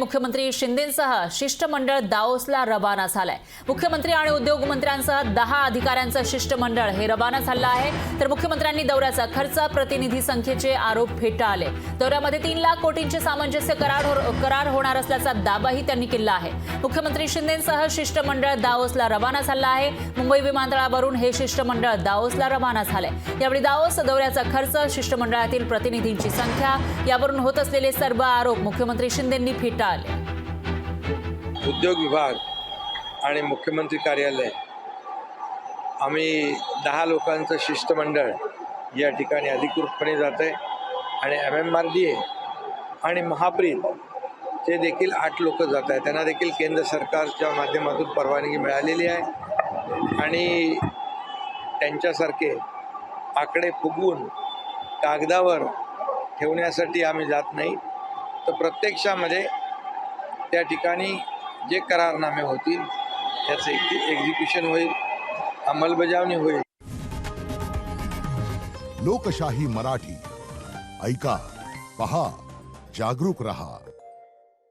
मुख्यमंत्री शिंदेसह शिष्टमंडळ दाओसला रवाना झालाय. मुख्यमंत्री आणि उद्योग मंत्र्यांसह दहा अधिकाऱ्यांचं शिष्टमंडळ हे रवाना झालं आहे. तर मुख्यमंत्र्यांनी दौऱ्याचा खर्च प्रतिनिधी संख्येचे आरोप फेटाळले. दौऱ्यामध्ये तीन लाख कोटींचे सामंजस्य करार हो- करार होणार असल्याचा दावाही त्यांनी केला आहे. मुख्यमंत्री शिंदेसह शिष्टमंडळ दाओसला रवाना झालं आहे. मुंबई विमानतळावरून हे शिष्टमंडळ दाओसला रवाना झालंय. यावेळी दाओस दौऱ्याचा खर्च शिष्टमंडळातील प्रतिनिधींची संख्या यावरून होत असलेले सर्व आरोप मुख्यमंत्री शिंदेंनी फेटाळले. उद्योग विभाग आणि मुख्यमंत्री कार्यालय. आम्ही दहा लोकांचं शिष्टमंडळ या ठिकाणी अधिकृतपणे जात आहे आणि M M R D A आणि महाप्रीत ते देखील आठ लोक जात आहेत त्यांना देखील केंद्र सरकारच्या माध्यमातून परवानगी मिळालेली आहे. आणि त्यांच्यासारखे आकडे फुगवून कागदावर ठेवण्यासाठी आम्ही जात नाही. तर प्रत्यक्षामध्ये त्या जे करारनामे होतील, त्याचं एक्झिक्युशन होईल, अंमलबजावणी होईल. लोकशाही मराठी. ऐका, पहा, जागरूक रहा.